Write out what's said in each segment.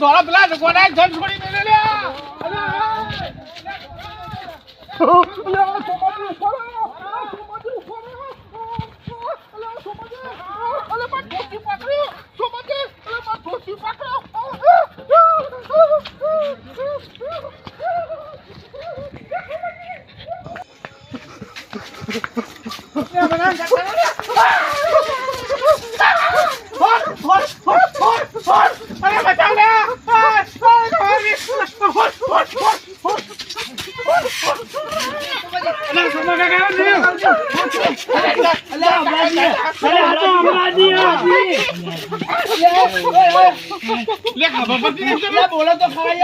ધોળા પેલા ગોડા જન છોડી દે લે અરે બચાવ લે અલા સોમા કાકા લે ખબર પડતી નથી બોલો તો ખરા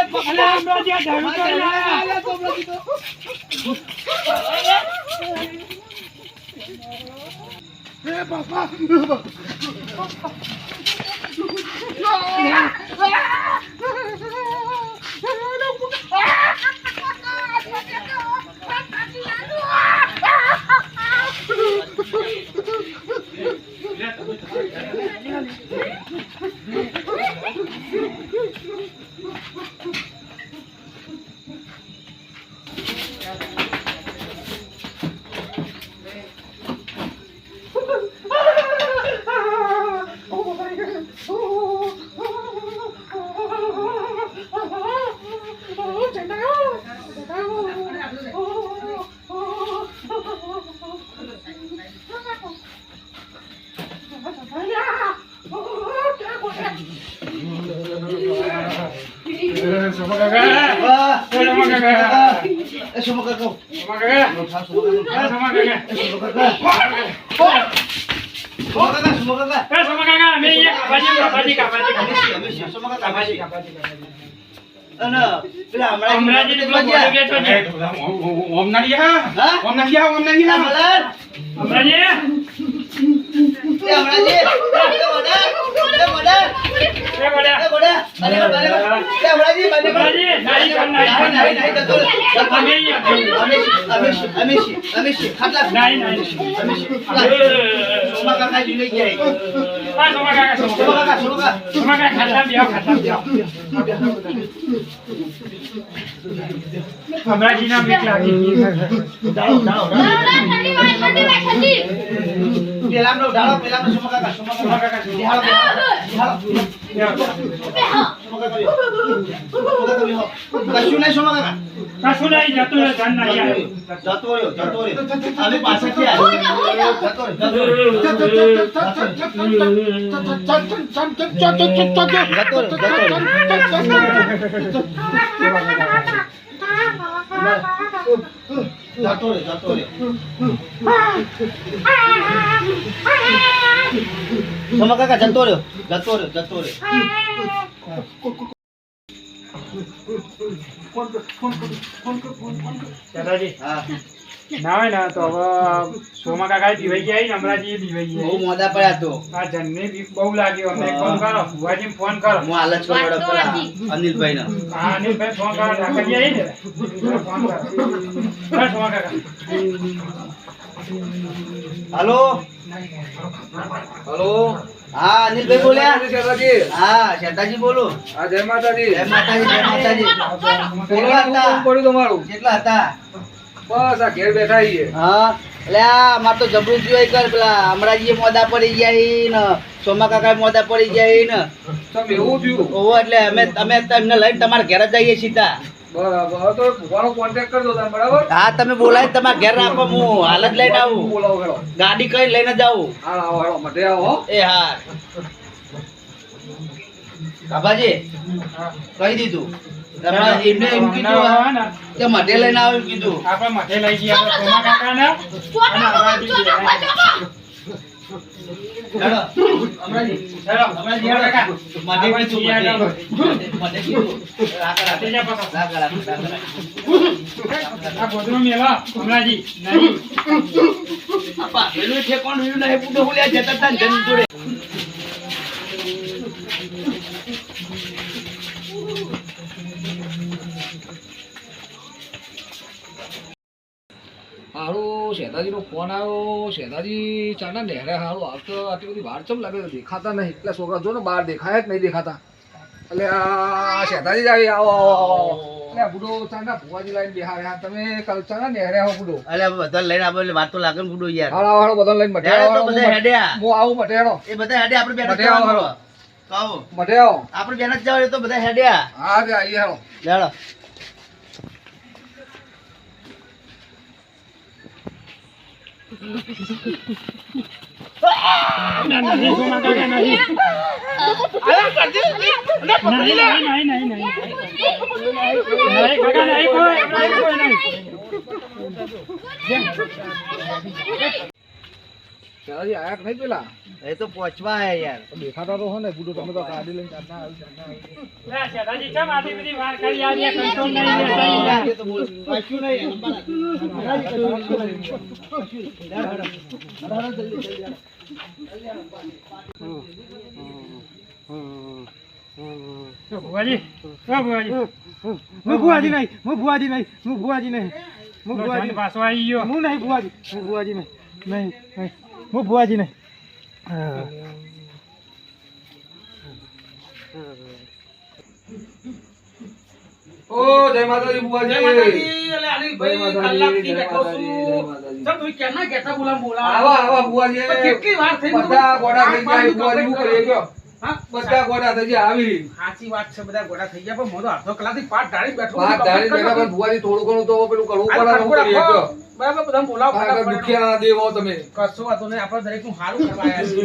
સોમા કાકા સોમા કાકા સોમા કાકા સોમા કાકા એ સોમા કાકા અમે અહીંયા કાપાજી કાપાજી કાપાજી કાપાજી પેલો બોલો બેઠો છે ઓમ ના લિયા ઓમ ના લિયા ઓમ ના લિયા અમરાજી એ બોલ્યા અમરાજી નાઈ કર નાઈ કર અમે અહીંયા નાઈ નાઈ આ સોમા કાકા સોમા સોમા કાકા ખાતા બેહો ખાતા બેહો અમરાજી ના બીક લાગી સોમા કાકા કશું નહીં સોમા કાકા કશું નહીં જતું રહે ધન નહીં આવે જતો રહ્યો જતો રહ્યો અમે પાછળથી આવ્યા જતો રહ્યો જતો રહ્યો જતો રહ્યો જતો રહ્યો સોમા કાકા જતો રહ્યો. જતો રહ્યો જતો રહ્યો. દાદાજી હા. ના હોય ને તો હવે સોમા કાકા દીવાઈ ગયા ને અમરાજી ગયા બહુ મોડા પડ્યા તો. આ જનને બીક બહુ લાગ્યો. અમને ફોન કરો ફુવાજી ફોન કરો. હું હાલ જ કરો. પેલા અનિલભાઈ ને હા અનિલભાઈ ફોન કરો ઢાકરિયા આવી ને ફોન કરો. સોમા કાકા. હાલો? હલો? હા અનિલભાઈ બોલ્યા? શેઠાજી હા શેતાજી બોલો. હા જય માતાજી. જય માતાજી જય માતાજી. કેટલા હતા? તમારું. કેટલા હતા? બસ આ ઘેર બેઠા છીએ. હા એટલે આ માર તો જબરું જોઈ કર પેલા અમરાજી મોદા પડી ગયા ને સોમા કાકા મોદા પડી ગયા ને. તમે એવું થયું? ઓહો એટલે અમે અમે તમને લઈને તમારા ઘેર જ જઈએ સીધા. બરાબર તો ભૂવાનો કોન્ટેક્ટ કરજો તમે બરાબર? હા તમે બોલાય તમારા ઘેર રાખો હું હાલ જ લઈને આવું. બોલાવો હેડો. ગાડી કઈ લઈને હાલ આવો હેડો મઢે આવો હો. એ હા. કાબાજી કહી દીધું. એમને એમ કીધું કે મઢે લઈને આવું કીધું. આપણે મઠે લઈ જઈએ આપણે સોમા કાકાને. અને અમરાજી દીવાઈ. હેડો, શેતાજીનો ફોન આવ્યો શેતાજી ચાના નહેરે હારો આવતો આટલી બધી બહાર ચમ લાગે દેખાતા નહીં. એટલે છોકરા જો ને બહાર દેખાય જ નહીં દેખાતા. એટલે આ શેતાજી જ આવી આવો એટલે બુડો ચાના ભુવાજી લાઈન બેહાડ્યા તમે કાલ ચાના નહેરે આવો બુડો. એટલે બધા લઈને આવો એટલે વાત તો લાગે ને બુડો યાર. હાલો હાલો બધા લઈને મઢે આવો બધા હેડ્યા. હું આવું મઢે હેડો એ બધા હેડે આપણે બેઠા મઢે આવો મઢે આવો. આપણે બેન જ જાવ એ તો બધા હેડ્યા. હા આવીએ હેડો લેડો નહીં શેતાજી આયા નહીં પેલા એ તો પહોંચવા હે યાર દેખાતા તો હો ને બુડો તમે તો ગાડી લઈને ચાંદા આવી લે, શેઠાજી કેમ આટલી બધી વાર કરી આવી? કંટ્રોલ નહીં તો બોલ પાછું નહીં ભુવાજી, ભુવાજી. નહીં, હું ભુવાજી નહીં, હું ભુવાજી નહીં. હું ભુવાજી પાછો આવી ગયો. હું નહીં ભુવાજી, હું ભુવાજી નહીં. નહીં, નહીં. હું ભુવાજી નહીં. હા. ઓ જય માતાજી બુવાજી જય માતાજી, અલે અનિલભાઈ, ભાઈ કલાકથી બેઠો. છું. ચાલ તમે કેના કેતા બોલા બોલા આવા આવા બુવાજી કેટલી વાર થઈ? બધા ગોડા થઈ ગયા બુવાજી શું કરીએ કયો હા? બધા ગોડા થઈ ગયા આવી. સાચી વાત છે બધા ગોળા થઈ ગયા પણ હું અડધો કલાકથી પાટ ઢાળી બેઠો વાત છું. બેઠા પણ બુવાજી થોડું ઘણું તો પેલું કરવું પડે બરાબર બોલાવો. દુખિયાના દેવ તમે. કશો વાતો નહીં આપણે દરેકનું સારું કરવા આવ્યા છે.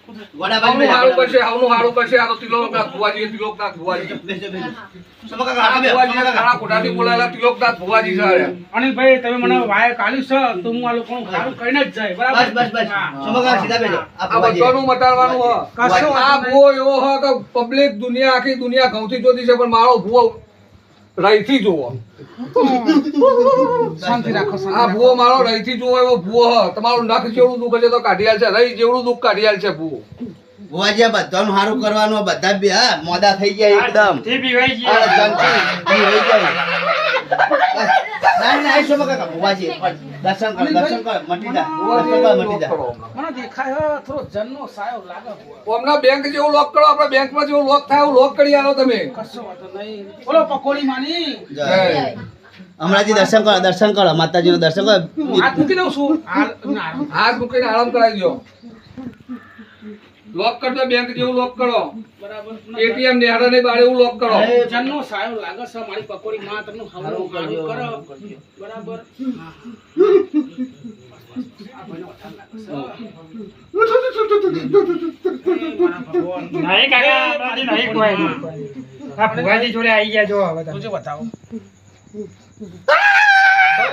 બેહાડો. તમે હારું કરશે આવનું હારું કરશે આ તો તિલોકનાથ ભુવાજી તિલોકનાથ ભુવાજી ભુવાજી. બોલાયેલા તિલોકનાથ ભુવાજી છે અનિલભાઈ મને વાય કાઢ્યું છે તો હું આ લોકોનું સારું કરીને જ જાય બરાબર બસ, બસ. હા. સોમા સીધા બેસજો. આ આ બધાનું મટાડવાનું હ કશો આ વાંધો એવો હ કે પબ્લિક દુનિયા આખી દુનિયા ઘઉંથી જોતી છે પણ મારો ભૂવો રહીથી જોવો શાંતિ રાખો આ. ભૂવો મારો રહીથી જોવો એવો ભૂવો હ. તમારું નખ જેવડું દુઃખ છે તો કાઢી છે. રહી જેવડું દુઃખ કાઢી છે ભૂવો. ભુવાજી, બધાનું સારું કરવાનું બધા બે હા મોડા થઈ ગયા એકદમ. પીવાઈ ગયા. કાકા, ભુવાજી, દર્શન કર દર્શન કર મટી જા દર્શન કર મટી જા મને દેખાય થોડો જન્નો સાયો લાગે. હમણાં બેંક જેવું લોક કરો આપણે બેંકમાં જેવું લોક થાય એવું લોક કરી આલો તમે. કશો વાંધો નહીં. બોલો પકોડી માની. જય. જય. હમણાંથી દર્શન કરો દર્શન કરો માતાજીનું દર્શન કરો. હાથ મૂકી દઉં છું. હાથ મૂકીને આરામ કરાવી દો લોક કરતો બેંક જેવું લોક કરો. બરાબર. એટીએમ નેહડા ને બારે એવું લોક કરો. જન્નો સાયો લાગે છે મારી પકોડી માં તમને સારું હારું કરો. બરાબર. મારા. નહીં કાકા, નહીં કોઈ. આ ભુવાજી જોડે આવી ગયા જો હવે તમે. બતાવો.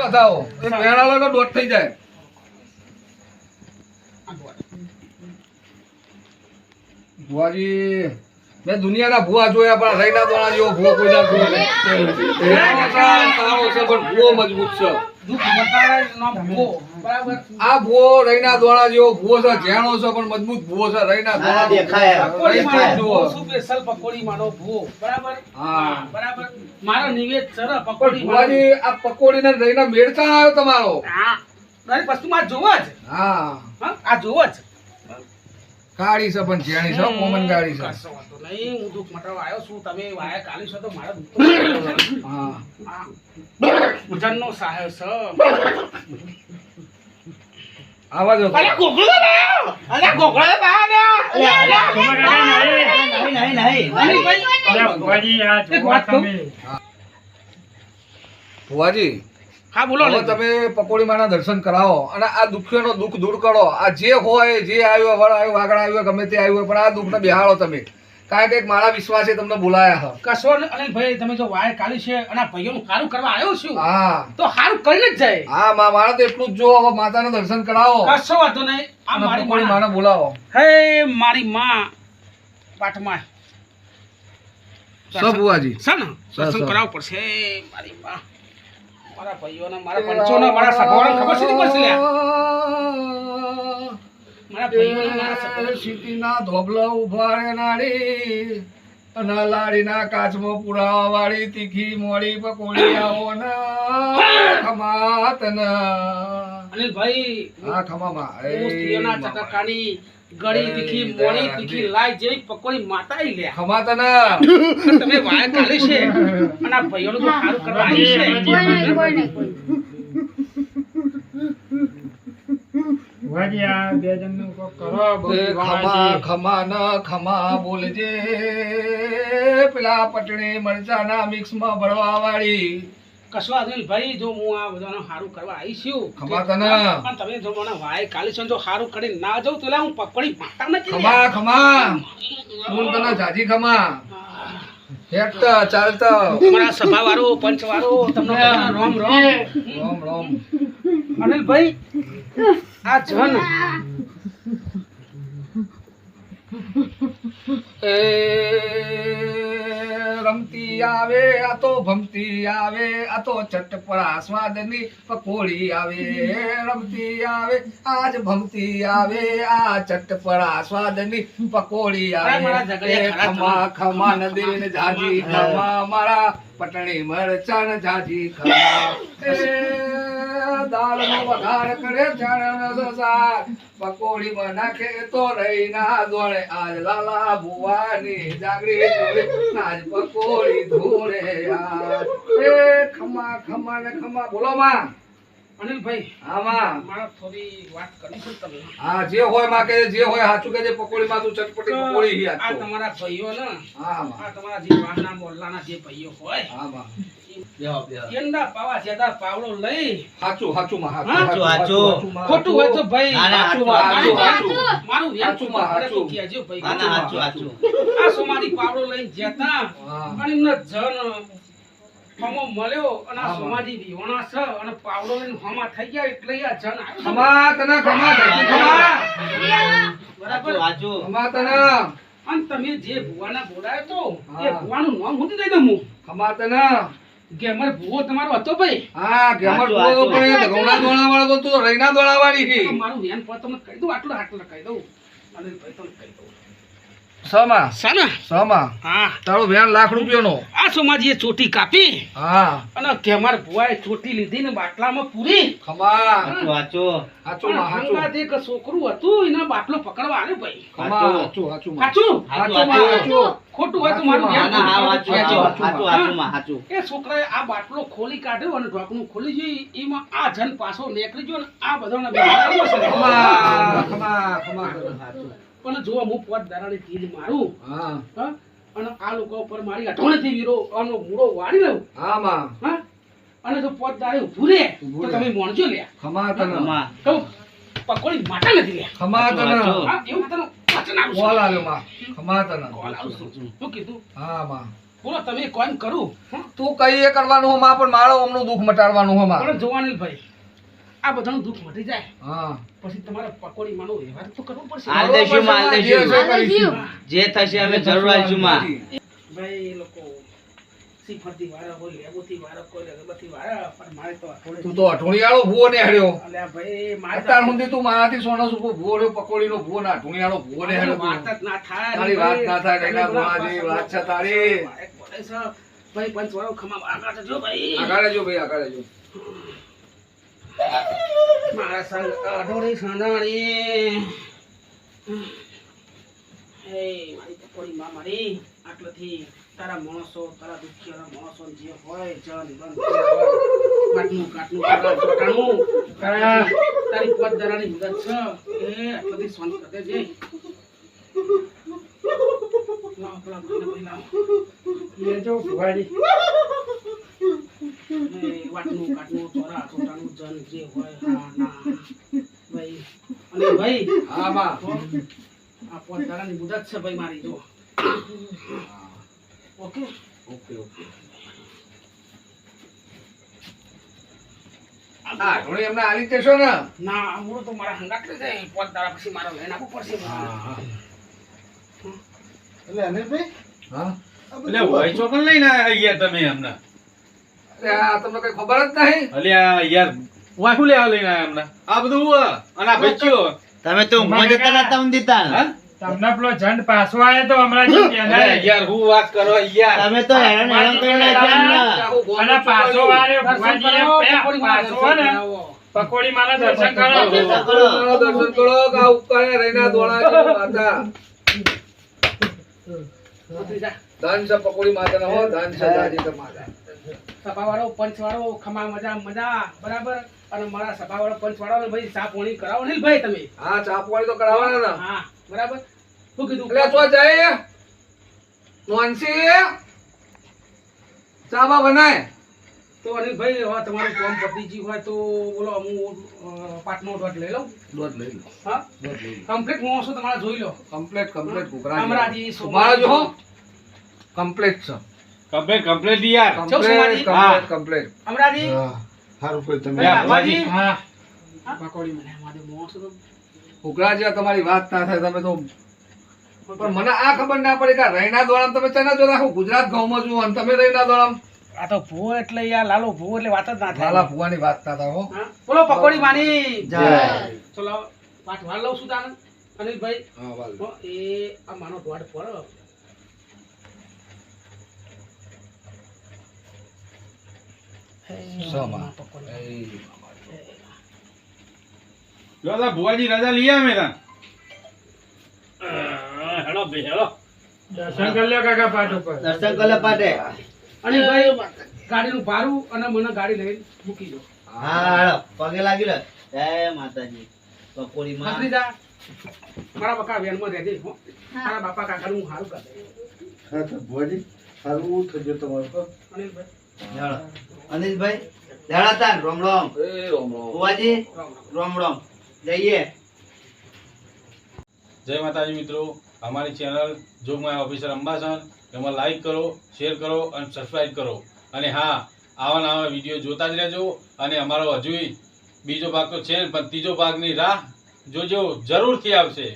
બતાવો. એ મેળાલો તો દોઢ થઈ જાય આ જુઓ. ભુવાજી મેં દુનિયાના ભુવા જોયા પણ રૈના દોણા જેવો ભુવો કોઈ ના જોયો તારો છે, પણ ભુવો મજબૂત છે દુઃખ બતાવે નો ભૂવો. બરાબર આ ભુવો રૈના દોણા જેવો ભુવો છે ઝેણો છે પણ મજબૂત ભુવો છે રૈના દોણા દેખાય. જુઓ. સ્પેશિયલ પકોડી માનો ભૂવો. બરાબર? હા. બરાબર. મારો નિવેદ છે પકોડી ભુવાજી આ પકોડી ને રૈના મેળતા આવ્યો તમારો. હા. વસ્તુ માં જોવો જ. હા. હા, આ જોવો જ. કાળી છે પણ જેણી છે કોમન કાળી છે કશો વાંધો નહીં હું દુઃખ મટાડવા આવ્યો છું તમે વાયા કાળી છો તો મારા દુઃખ હા ભજનનો સહાય છે આવા અરે ગોગળો કાકા નહીં. નહીં, નહીં, નહીં, અરે નહીં. અરે ભુવાજી, આ વાત તમે. ભુવાજી હા બોલો ને તમે પકોડી માના દર્શન કરાવો અને આ દુખ્યોનો દુઃખ દૂર કરો. આ જે હોય જે આવ્યો વળ આવ્યો વાગડ આવ્યો ગમે તે આવ્યો પણ આ દુઃખને બિહાળો તમે. કારણ કે મારા વિશ્વાસે તમને બોલાયા કશો ને અને ભાઈ તમે જો વાય કાલી છે અને આ ભાઈઓનું સારું કરવા આવ્યો છું હા. તો સારું કરીને જ જાય. હા મા મારે તો એટલું જ જો હવે માતાના દર્શન કરાવો. કશો વાંધો નહીં. આ મારી પકોડી માને બોલાવો. હે મારી માં. પાઠમાં. સબ બુઆજી સન દર્શન. કરાવવું પડશે મારી બા મારા ભાઈઓને મારા પંચોને મારા સગાઓને ખબર છે પડશે લ્યા. મારા ભાઈઓને મારા સગાઓને સીટીના ધોબલા ઊભા રહેનારી અને લાડીના કાચમાં પુરાવા વાળી તીખી મોડી પકોડી આવો ના. ખમાત ના અનિલભાઈ હા ખમામાં. સ્ત્રીઓના ચટકાની ગળી તીખી મોડી તીખી લાઈ જેવી પકોડી માતાઈ લે. ખમાત ના તમે વાય કાઢી છે. અને આ ભાઈઓનું તો સારું કરવા આવી છે. કોઈ આ બે જણનું કોક કરો બહુ એ વાળા ખમા ખમા ન ખમા બોલજે. પેલા પટણી મરચાના મિક્સમાં ભરવા વાળી કશો ભાઈ જો હું આ બધાનું સારું કરવા આવી છું ખમા તને. પણ તમે જો મને વાય કાલે છે ને જો સારું કરી ના જાઉં તો હું પકડી માતા નથી ખમા ખમા. હું તને જાજી ખમા. હેઠતા ચાલતા. તમારા સભા વાળો પંચ વાળો તમને રોમ રોમ. રોમ રોમ. અનિલ ભાઈ આ જન. એ આવે આ તો ભમતી આવે આ તો ચટપડા સ્વાદની પકોડી આવે રમતી આવે આજ ભમતી આવે આ ચટપડા સ્વાદની પકોડી આવે. ખમા ખમા નદી જાજી ખમા મારા પટણી મરચાં જાજી દાલ એ દાળ નો વઘાર કરે ચણ નો પકોડીમાં નાખે તો રહી ના દોડે. આજ લાલા ભુવાની જાગરી આજ પકોડી ધોળે યાર. એ ખમા ખમા ને ખમા. બોલો માં. અનિલભાઈ આમાં મારા થોડી વાત કરી છે તમે હા જે હોયમાં કે જે હોય સાચું કે જે પકોડી માં તું ચટપટી પકોડી હી આ તમારા ભાઈઓ ને હા આ તમારા જે વાહના મોહલ્લાના જે ભાઈઓ હોય હા માં એંડા પાવા જ્યાદા પાવડો લઈ સાચું સાચું માં હા? સાચું સાચું, માં, ખોટું હોય તો ભાઈ ના, ના, સાચું માં, મારું સાચું, વ્યાન- સાચું. મારું વ્યાન સાચું માં, પડે તો સાચું. કહેજો ભાઈ. ના, ના, હાચું, હાચું. આ સોમારી પાવડો લઈને જતા હા. અને એમને જન હમો મળ્યો અને સોમાજી વિહોણા છે અને પાવડો લઈને હમા થઈ ગયા એટલે આ જન આવ્યો. તને ખમા ધરતી ખમા બરાબર? ખમા તને. અને તમે જે ભુવાના બોલાયો તો એ. ભુવાનું નામ હું દઈ દઉં હું ખમા તને. ગેમર ભૂવો તમારો હતો ભાઈ? હા ગેમર ભૂવો પણ એ ગૌણા દોણા વાળો તો તું રૈના દોણા વાળી હતી મારું વેન પર તમને કહી દઉં આટલું આટલું કહી દઉં. અને ભાઈ તમને કહી દઉં. સમા સાના સમા હા. તારો વેણ લાખ રૂપિયાનો. આ સોમાજીએ ચોટી કાપી હા. અને કેમાર ભુવાએ ચોટી લીધી ને બાટલામાં પૂરી. ખમા વાંચો હાચું. હાચું એક છોકરું હતું એના બાટલો પકડવા આવ્યો ભાઈ. ખમા હાચું. હાચું હાચું હાચું? ખોટું હોય તો મારું ધ્યાન ના, ના, રાખજો. હાચું, હાચું. હાચું, એ છોકરાએ આ બાટલો ખોલી કાઢ્યો અને ઢોકણું ખોલી જોઈ એમાં આ જન પાછો નીકળી ગયો ને આ બધાને ખમા ખમા ખમા હાચું. પણ જો હું પોત દારાની તીર મારું હા. હા, અને આ લોકો ઉપર મારી અઠવાણથી વીરો આનો મૂળો વાળી લઉં હા માં. હા અને જો પોત દારે ઊભું તો તમે મોણજો લે ખમા તને. ખમા. તો પકોડી માટા નથી લે ખમા તને. હા, એવું તને વચન આપું કોલ આલ્યો માં. ખમા તને. કોલ આવું શું કીધું? હા માં. બોલો તમે કોઈ કરું. તું કઈ એ કરવાનું હો માં પણ મારો હમણાં દુઃખ મટાડવાનું હો માં. પણ જોવાની ભાઈ. આ બધાનું દુઃખ મટી જાય. હા. પછી તમારે પકોડી માનો વ્યવહાર તો કરવો પડશે. હાલ દેશું, હાલ જે દેશું. જે થશે અમે જરૂર આવીશું માં. ભાઈ એ લોકો શ્રીફળથી વાળા હોય લેબુથી વાળા કોઈ અગરબત્તી વાળા પણ મારે તો અઠવાડિયે તું તો અઠુણિયાળો ભૂવો ને હેડ્યો. અલ્યા ભાઈ મારે અત્યાર સુધી તું મારાથી સોનો સુપો ભૂવો પકોડી નો ભૂવો ના અઠુણિયાળો ભૂવો ને હેડ્યો વાત ના થાય તારી વાત ના થાય, ભુવાજી, પાછા વાત છે તારી. મારે પડે છે. ભાઈ પંચવાળો ખમા આગળ ભાઈ. આગળ જો ભાઈ આગળ રહેજો મારા સંગ અઢોળી સાંધાણી હે મારી પકોડી માં મારી આટલેથી તારા માણસો તારા દુખિયાના માણસો જે હોય જન બન હોય, કાટનું કાટનું તારા તારા તારી પદદારાની મુદત છે. એ આટલેથી શાંત કરી દેજે લાવો પેલા ભાઈને લેજો ભુવાજી વાટનું કાટનું ચોરા ચોટાણું જન જે હોય હા ના ભાઈ. અને ભાઈ હા માં આ પોત દાડાની મુદત છે ભાઈ મારી જો. ઓકે? Okay okay. આ અઠુણી એમને આલી દેશો ને. ના મૂળ તો મારા લઈ જાય પોત દાડા પછી મારા લઈને આવવું પડશે. હા હા. એટલે અનિલભાઈ? હા? એટલે હોય ચોકન લઈને આયા યાર તમે હમણાં આ તમને કઈ ખબર જ નહીં? અલ્યા યાર વાહુ લેવા લઈને આયા હમણાં? આ બધું અને આ બચ્યો તમે તો ઊંઘમાં જતા નતા ઊંઘીતા ને? તમને પેલો જંડ પાછો આવ્યો તો હમણાં જે પહેલા અરે યાર હું વાત કરો યાર. તમે તો હેરાન હેરાન કરી નાખ્યા અને પાછો વાળ્યો દર્શન ભુવાજીએ કરો, બે પકોડી માના પાછો હોય ને, દર્શન પકોડી માના દર્શન કરો દર્શન કરો. કે ઉપકારે રહીના માતા. ધન છે પકોડી માતા નો ધન છે દાદી માતા સભાવાળો પંચવાળો ખમા મજા મજા બરાબર? અને મારા સભાવાળો પંચવાળો ને ભાઈ ચા પોણી કરાવો ને ભાઈ તમે? હા ચાપવાળી તો કરાવવાના ને હા બરાબર? શું કીધું? એટલે તો જાય નોનસી. ચા બા બનાય. તો અનિલભાઈ હવે તમારું કામ પતિજી હોય તો બોલો હું પાટનો ડોટ લઈ લઉં દોઢ લઈ લો. હા? દોઢ લઈ લો. કમ્પ્લીટ મોસો તમારે જોઈ લો. કમ્પ્લીટ કમ્પ્લીટ કુકરા ઘૂઘરા અમરાજી, તમારા જો કમ્પ્લેટ છે. કમ્પ્લેટ કમ્પ્લેટ યાર. કમ્પ્લેટ? કમ્પ્લેટ કમ્પ્લેટ અમરાજી. હારું કોઈ તમે અમરાજી. બાબાજી. હા. પકોડી મને અમારે મોસ તો. ઘૂઘરા જેવા તમારી વાત ના થાય તમે તો પણ મને આ ખબર ના પડી કે આ રૈના દોરામ તમે ચના જો રાખો? ગુજરાત ગામમાં છું અને તમે રૈના દોડામ આ તો ભૂ એટલે યાર લાલો ભૂ એટલે વાત જ ના થાય. લાલા ભૂવાની વાત ના થાય હો. બોલો પકોડી માની. જય. ચલો પાઠ વાર લઉં છું તાને. અનિલભાઈ. હા વાલ. એ આ માનો દોડ પડો સમા. પકોડી. આ ભુવાજી રજા લઈ આવે હેલો બે હેલો. દર્શન કરી લ્યો કાકા પાટ ઉપર. દર્શન કરે પાટે અનિલભાઈ ગાડીનું ભારું અને મને ગાડી લઈને મૂકી દો. હા હાલો. પગે લાગી લે. જય માતાજી પકોડી માં ભત્રીજા મારા બકા વેનમાં રહેજે હો. મારા બાપા કાકા હું હારું કરે હા તો ભુવાજી સારું થજો તમારું. અનિલભાઈ. અનિલભાઈ ધરાતા રોમ રોમ બુવાજી રામ રામ. જઈએ. જય માતાજી મિત્રો. અમારી ચેનલ જોગમાય ઓફિસર અંબાસન. એમાં લાઈક કરો શેર કરો અને સબસ્ક્રાઈબ કરો. અને હા આવા નવા વીડિયો જોતા જ રહેજો. અને અમારો હજુ બીજો ભાગ તો છે પણ ત્રીજો ભાગની રાહ જોજો. જરૂરથી આવશે.